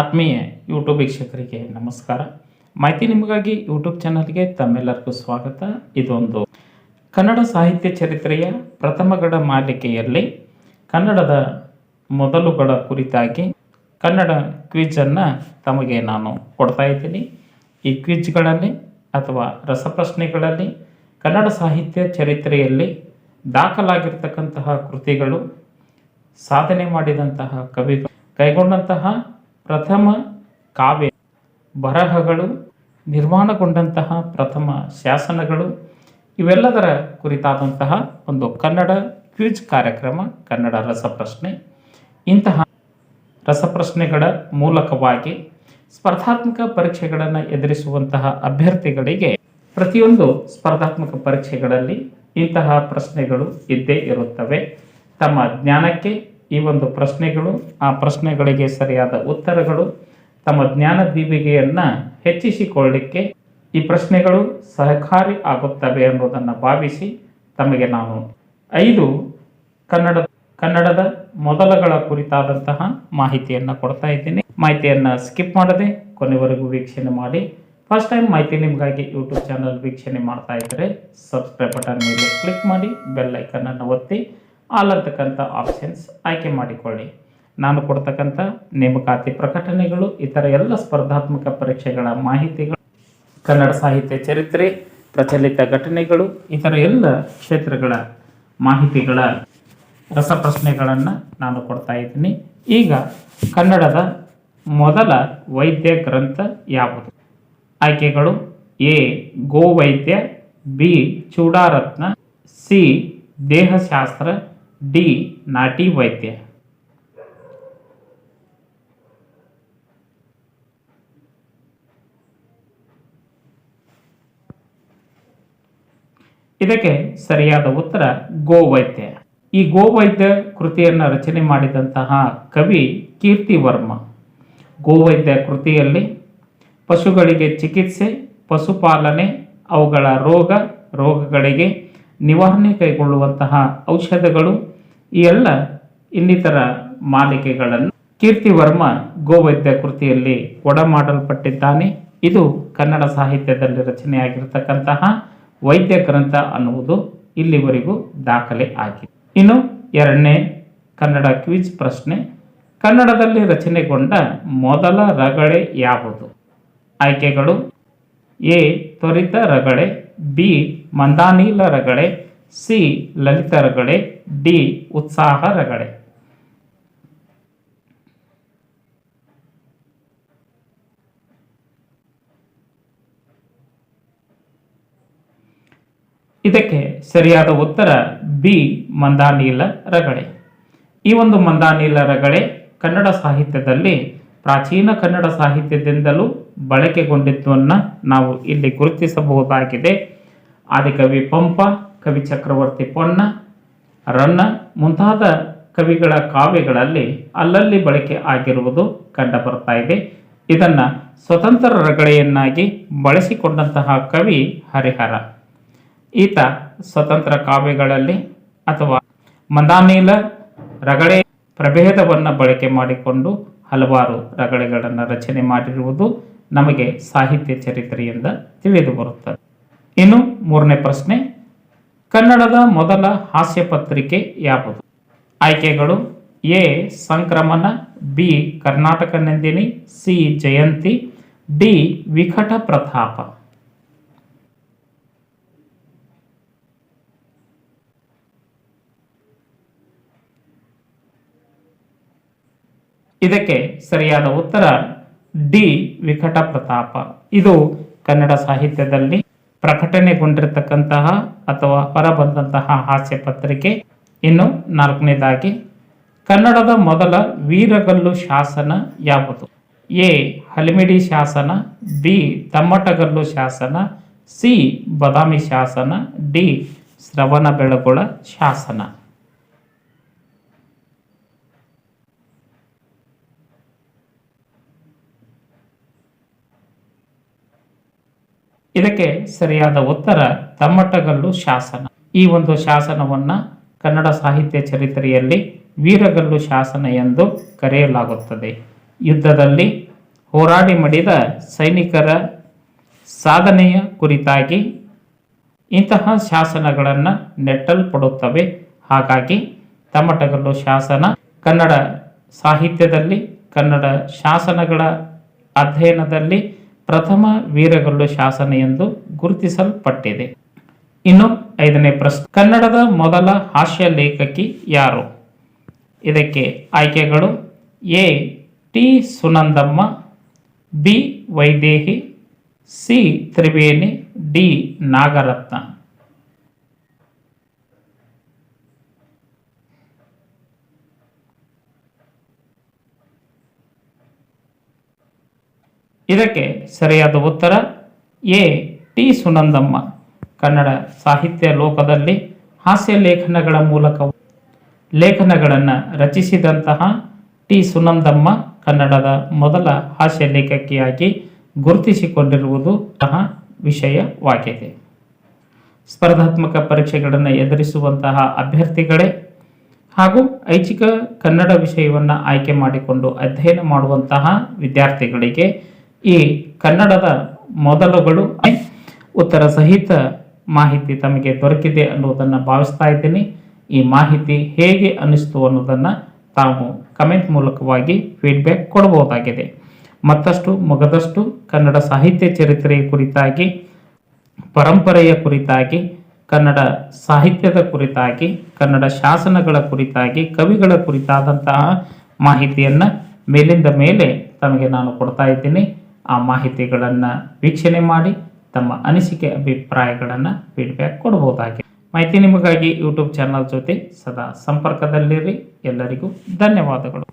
ಆತ್ಮೀಯ ಯೂಟ್ಯೂಬ್ ವೀಕ್ಷಕರಿಗೆ ನಮಸ್ಕಾರ. ಮಾಹಿತಿ ನಿಮಗಾಗಿ ಯೂಟ್ಯೂಬ್ ಚಾನಲ್ಗೆ ತಮ್ಮೆಲ್ಲರಿಗೂ ಸ್ವಾಗತ. ಇದೊಂದು ಕನ್ನಡ ಸಾಹಿತ್ಯ ಚರಿತ್ರೆಯ ಪ್ರಥಮಗಡ ಮಾಲಿಕೆಯಲ್ಲಿ ಕನ್ನಡದ ಮೊದಲುಗಳ ಕುರಿತಾಗಿ ಕನ್ನಡ ಕ್ವಿಜನ್ನು ತಮಗೆ ನಾನು ಕೊಡ್ತಾ ಇದ್ದೀನಿ. ಈ ಕ್ವಿಜ್ಗಳಲ್ಲಿ ಅಥವಾ ರಸಪ್ರಶ್ನೆಗಳಲ್ಲಿ ಕನ್ನಡ ಸಾಹಿತ್ಯ ಚರಿತ್ರೆಯಲ್ಲಿ ದಾಖಲಾಗಿರ್ತಕ್ಕಂತಹ ಕೃತಿಗಳು, ಸಾಧನೆ ಮಾಡಿದಂತಹ ಕವಿಗಳು, ಕೈಗೊಂಡಂತಹ ಪ್ರಥಮ ಕಾವ್ಯ ಬರಹಗಳು ನಿರ್ಮಾಣಗೊಂಡಂತಹ ಪ್ರಥಮ ಶಾಸನಗಳು ಇವೆಲ್ಲದರ ಕುರಿತಾದಂತಹ ಒಂದು ಕನ್ನಡ ಕ್ವಿಜ್ ಕಾರ್ಯಕ್ರಮ, ಕನ್ನಡ ರಸಪ್ರಶ್ನೆ. ಇಂತಹ ರಸಪ್ರಶ್ನೆಗಳ ಮೂಲಕವಾಗಿ ಸ್ಪರ್ಧಾತ್ಮಕ ಪರೀಕ್ಷೆಗಳನ್ನು ಎದುರಿಸುವಂತಹ ಅಭ್ಯರ್ಥಿಗಳಿಗೆ ಪ್ರತಿಯೊಂದು ಸ್ಪರ್ಧಾತ್ಮಕ ಪರೀಕ್ಷೆಗಳಲ್ಲಿ ಇಂತಹ ಪ್ರಶ್ನೆಗಳು ಇದ್ದೇ ಇರುತ್ತವೆ. ತಮ್ಮ ಜ್ಞಾನಕ್ಕೆ ಈ ಒಂದು ಪ್ರಶ್ನೆಗಳು, ಆ ಪ್ರಶ್ನೆಗಳಿಗೆ ಸರಿಯಾದ ಉತ್ತರಗಳು ತಮ್ಮ ಜ್ಞಾನ ದೀವಿಗೆಯನ್ನು ಹೆಚ್ಚಿಸಿಕೊಳ್ಳಿಕ್ಕೆ ಈ ಪ್ರಶ್ನೆಗಳು ಸಹಕಾರಿ ಆಗುತ್ತವೆ ಅನ್ನೋದನ್ನು ಭಾವಿಸಿ ತಮಗೆ ನಾನು ಐದು ಕನ್ನಡ ಕನ್ನಡದ ಮೊದಲಗಳ ಕುರಿತಾದಂತಹ ಮಾಹಿತಿಯನ್ನು ಕೊಡ್ತಾ ಇದ್ದೀನಿ. ಮಾಹಿತಿಯನ್ನು ಸ್ಕಿಪ್ ಮಾಡದೆ ಕೊನೆವರೆಗೂ ವೀಕ್ಷಣೆ ಮಾಡಿ. ಫಸ್ಟ್ ಟೈಮ್ ಮಾಹಿತಿ ನಿಮಗಾಗಿ ಯೂಟ್ಯೂಬ್ ಚಾನಲ್ ವೀಕ್ಷಣೆ ಮಾಡ್ತಾ ಇದ್ದರೆ ಸಬ್ಸ್ಕ್ರೈಬ್ ಬಟನ್ ಮೇಲೆ ಕ್ಲಿಕ್ ಮಾಡಿ, ಬೆಲ್ ಐಕನನ್ನು ಒತ್ತಿ. ಆಲ್ ಅಂತಕ್ಕಂಥ ಆಪ್ಷನ್ಸ್ ಆಯ್ಕೆ ಮಾಡಿಕೊಳ್ಳಿ. ನಾನು ಕೊಡ್ತಕ್ಕಂಥ ನೇಮಕಾತಿ ಪ್ರಕಟಣೆಗಳು, ಇತರ ಎಲ್ಲ ಸ್ಪರ್ಧಾತ್ಮಕ ಪರೀಕ್ಷೆಗಳ ಮಾಹಿತಿಗಳು, ಕನ್ನಡ ಸಾಹಿತ್ಯ ಚರಿತ್ರೆ, ಪ್ರಚಲಿತ ಘಟನೆಗಳು, ಇತರ ಎಲ್ಲ ಕ್ಷೇತ್ರಗಳ ಮಾಹಿತಿಗಳ ರಸಪ್ರಶ್ನೆಗಳನ್ನು ನಾನು ಕೊಡ್ತಾ ಇದ್ದೀನಿ. ಈಗ ಕನ್ನಡದ ಮೊದಲ ವೈದ್ಯ ಗ್ರಂಥ ಯಾವುದು? ಆಯ್ಕೆಗಳು A, Govaidya, B, Chudaratna, C, Dehashastra D Nati Vaidya. ಇದಕ್ಕೆ ಸರಿಯಾದ ಉತ್ತರ ಗೋವೈದ್ಯ ಈ ಗೋವೈದ್ಯ ಕೃತಿಯನ್ನು ರಚನೆ ಮಾಡಿದಂತಹ ಕವಿ ಕೀರ್ತಿವರ್ಮ ಗೋವೈದ್ಯ ಕೃತಿಯಲ್ಲಿ ಪಶುಗಳಿಗೆ ಚಿಕಿತ್ಸೆ, ಪಶುಪಾಲನೆ, ಅವುಗಳ ರೋಗ, ರೋಗಗಳಿಗೆ ನಿವಾರಣೆ ಕೈಗೊಳ್ಳುವಂತಹ ಔಷಧಗಳು ಈ ಎಲ್ಲ ಇನ್ನಿತರ ಮಾಲಿಕೆಗಳನ್ನು ಕೀರ್ತಿವರ್ಮ ಗೋವೈದ್ಯ ಕೃತಿಯಲ್ಲಿ ಒಡಮಾಡಲ್ಪಟ್ಟಿದ್ದಾನೆ. ಇದು ಕನ್ನಡ ಸಾಹಿತ್ಯದಲ್ಲಿ ರಚನೆಯಾಗಿರತಕ್ಕಂತಹ ವೈದ್ಯ ಗ್ರಂಥ ಅನ್ನುವುದು ಇಲ್ಲಿವರೆಗೂ ದಾಖಲೆ ಆಗಿದೆ. ಇನ್ನು ಎರಡನೇ ಕನ್ನಡ ಕ್ವಿಜ್ ಪ್ರಶ್ನೆ, ಕನ್ನಡದಲ್ಲಿ ರಚನೆಗೊಂಡ ಮೊದಲ ರಗಳೆ ಯಾವುದು? ಆಯ್ಕೆಗಳು, ಎ, ತ್ವರಿತ ರಗಳೆ, ಬಿ, ಮಂದಾನೀಲ ರಗಳೆ, ಸಿ, ಲಲಿತ ರಗಳೆ ಡಿ, ಉತ್ಸಾಹ ರಗಳೆ. ಇದಕ್ಕೆ ಸರಿಯಾದ ಉತ್ತರ ಬಿ, ಮಂದಾನೀಲ ರಗಳೆ. ಈ ಒಂದು ಮಂದಾನೀಲ ರಗಳೆ ಕನ್ನಡ ಸಾಹಿತ್ಯದಲ್ಲಿ ಪ್ರಾಚೀನ ಕನ್ನಡ ಸಾಹಿತ್ಯದಿಂದಲೂ ಬಳಕೆಗೊಂಡಿದ್ದನ್ನು ನಾವು ಇಲ್ಲಿ ಗುರುತಿಸಬಹುದಾಗಿದೆ. ಆದಿಕವಿ ಪಂಪ, ಕವಿ ಚಕ್ರವರ್ತಿ ಪೊನ್ನ ರನ್ನ ಮುಂತಾದ ಕವಿಗಳ ಕಾವ್ಯಗಳಲ್ಲಿ ಅಲ್ಲಲ್ಲಿ ಬಳಕೆ ಆಗಿರುವುದು ಕಂಡು ಬರ್ತಾ ಇದೆ. ಇದನ್ನು ಸ್ವತಂತ್ರ ರಗಳೆಯನ್ನಾಗಿ ಬಳಸಿಕೊಂಡಂತಹ ಕವಿ ಹರಿಹರ. ಈತ ಸ್ವತಂತ್ರ ಕಾವ್ಯಗಳಲ್ಲಿ ಅಥವಾ ಮಂದಾನೀಲ ರಗಳೆ ಪ್ರಭೇದವನ್ನು ಬಳಕೆ ಮಾಡಿಕೊಂಡು ಹಲವಾರು ರಗಳೆಗಳನ್ನು ರಚನೆ ಮಾಡಿರುವುದು ನಮಗೆ ಸಾಹಿತ್ಯ ಚರಿತ್ರೆಯಿಂದ ತಿಳಿದು ಬರುತ್ತದೆ. ಇನ್ನು ಮೂರನೇ ಪ್ರಶ್ನೆ. ಕನ್ನಡದ ಮೊದಲ ಹಾಸ್ಯ ಪತ್ರಿಕೆ ಯಾವುದು? ಆಯ್ಕೆಗಳು A. Sankramana, B. Karnataka Nandini, C. Jayanti, D. Vikata Prathapa. ಇದಕ್ಕೆ ಸರಿಯಾದ ಉತ್ತರ ಡಿ. ವಿಕಟ ಪ್ರತಾಪ. ಇದು ಕನ್ನಡ ಸಾಹಿತ್ಯದಲ್ಲಿ ಪ್ರಕಟಣೆಗೊಂಡಿರತಕ್ಕಂತಹ ಅಥವಾ ಹೊರಬಂದಂತಹ ಹಾಸ್ಯ ಪತ್ರಿಕೆ. ಇನ್ನು ನಾಲ್ಕನೇದಾಗಿ, ಕನ್ನಡದ ಮೊದಲ ವೀರಗಲ್ಲು ಶಾಸನ ಯಾವುದು? ಎ. ಹಲಿಮಿಡಿ ಶಾಸನ, ಬಿ. ತಮ್ಮಟಗಲ್ಲು ಶಾಸನ, ಸಿ. ಬದಾಮಿ ಶಾಸನ, ಡಿ. ಶ್ರವಣ ಬೆಳಗೊಳ ಶಾಸನ. ಇದಕ್ಕೆ ಸರಿಯಾದ ಉತ್ತರ ತಮ್ಮಟಗಲ್ಲು ಶಾಸನ. ಈ ಒಂದು ಶಾಸನವನ್ನ ಕನ್ನಡ ಸಾಹಿತ್ಯ ಚರಿತ್ರೆಯಲ್ಲಿ ವೀರಗಲ್ಲು ಶಾಸನ ಎಂದು ಕರೆಯಲಾಗುತ್ತದೆ. ಯುದ್ಧದಲ್ಲಿ ಹೋರಾಡಿ ಮಡಿದ ಸೈನಿಕರ ಸಾಧನೆಯ ಕುರಿತಾಗಿ ಇಂತಹ ಶಾಸನಗಳನ್ನು ನೆಟ್ಟಲ್ಪಡುತ್ತವೆ. ಹಾಗಾಗಿ ತಮ್ಮಟಗಲ್ಲು ಶಾಸನ ಕನ್ನಡ ಸಾಹಿತ್ಯದಲ್ಲಿ, ಕನ್ನಡ ಶಾಸನಗಳ ಅಧ್ಯಯನದಲ್ಲಿ ಪ್ರಥಮ ವೀರಗಲ್ಲು ಶಾಸನ ಎಂದು ಗುರುತಿಸಲ್ಪಟ್ಟಿದೆ. ಇನ್ನು ಐದನೇ ಪ್ರಶ್ನೆ. ಕನ್ನಡದ ಮೊದಲ ಹಾಸ್ಯ ಲೇಖಕಿ ಯಾರು? ಇದಕ್ಕೆ ಆಯ್ಕೆಗಳು A. T. Sunandamma, B. Vaidehi, C. Triveni, D. Nagaratna. ಇದಕ್ಕೆ ಸರಿಯಾದ ಉತ್ತರ ಎ. ಟಿ. ಸುನಂದಮ್ಮ. ಕನ್ನಡ ಸಾಹಿತ್ಯ ಲೋಕದಲ್ಲಿ ಹಾಸ್ಯ ಲೇಖನಗಳ ಮೂಲಕ ಲೇಖನಗಳನ್ನು ರಚಿಸಿದಂತಹ ಟಿ. ಸುನಂದಮ್ಮ ಕನ್ನಡದ ಮೊದಲ ಹಾಸ್ಯ ಲೇಖಕಿಯಾಗಿ ಗುರುತಿಸಿಕೊಂಡಿರುವುದು ಸಹ ವಿಷಯವಾಗಿದೆ. ಸ್ಪರ್ಧಾತ್ಮಕ ಪರೀಕ್ಷೆಗಳನ್ನು ಎದುರಿಸುವಂತಹ ಅಭ್ಯರ್ಥಿಗಳೇ ಹಾಗೂ ಐಚ್ಛಿಕ ಕನ್ನಡ ವಿಷಯವನ್ನು ಆಯ್ಕೆ ಮಾಡಿಕೊಂಡು ಅಧ್ಯಯನ ಮಾಡುವಂತಹ ವಿದ್ಯಾರ್ಥಿಗಳಿಗೆ ಈ ಕನ್ನಡದ ಮೊದಲುಗಳು ಉತ್ತರ ಸಹಿತ ಮಾಹಿತಿ ತಮಗೆ ದೊರಕಿದೆ ಅನ್ನೋದನ್ನು ಭಾವಿಸ್ತಾ ಇದ್ದೀನಿ. ಈ ಮಾಹಿತಿ ಹೇಗೆ ಅನ್ನಿಸ್ತು ಅನ್ನೋದನ್ನು ತಾವು ಕಮೆಂಟ್ ಮೂಲಕವಾಗಿ ಫೀಡ್ಬ್ಯಾಕ್ ಕೊಡಬಹುದಾಗಿದೆ. ಮತ್ತಷ್ಟು ಮುಗದಷ್ಟು ಕನ್ನಡ ಸಾಹಿತ್ಯ ಚರಿತ್ರೆಯ ಕುರಿತಾಗಿ, ಪರಂಪರೆಯ ಕುರಿತಾಗಿ, ಕನ್ನಡ ಸಾಹಿತ್ಯದ ಕುರಿತಾಗಿ, ಕನ್ನಡ ಶಾಸನಗಳ ಕುರಿತಾಗಿ, ಕವಿಗಳ ಕುರಿತಾದಂತಹ ಮಾಹಿತಿಯನ್ನು ಮೇಲಿಂದ ಮೇಲೆ ತಮಗೆ ನಾನು ಕೊಡ್ತಾ ಇದ್ದೀನಿ. ಆ ಮಾಹಿತಿಗಳನ್ನು ವೀಕ್ಷಣೆ ಮಾಡಿ ತಮ್ಮ ಅನಿಸಿಕೆ, ಅಭಿಪ್ರಾಯಗಳನ್ನು ಫೀಡ್ಬ್ಯಾಕ್ ಕೊಡಬಹುದಾಗಿದೆ. ಮಾಹಿತಿ ನಿಮಗಾಗಿ ಯೂಟ್ಯೂಬ್ ಚಾನಲ್ ಜೊತೆ ಸದಾ ಸಂಪರ್ಕದಲ್ಲಿರಿ. ಎಲ್ಲರಿಗೂ ಧನ್ಯವಾದಗಳು.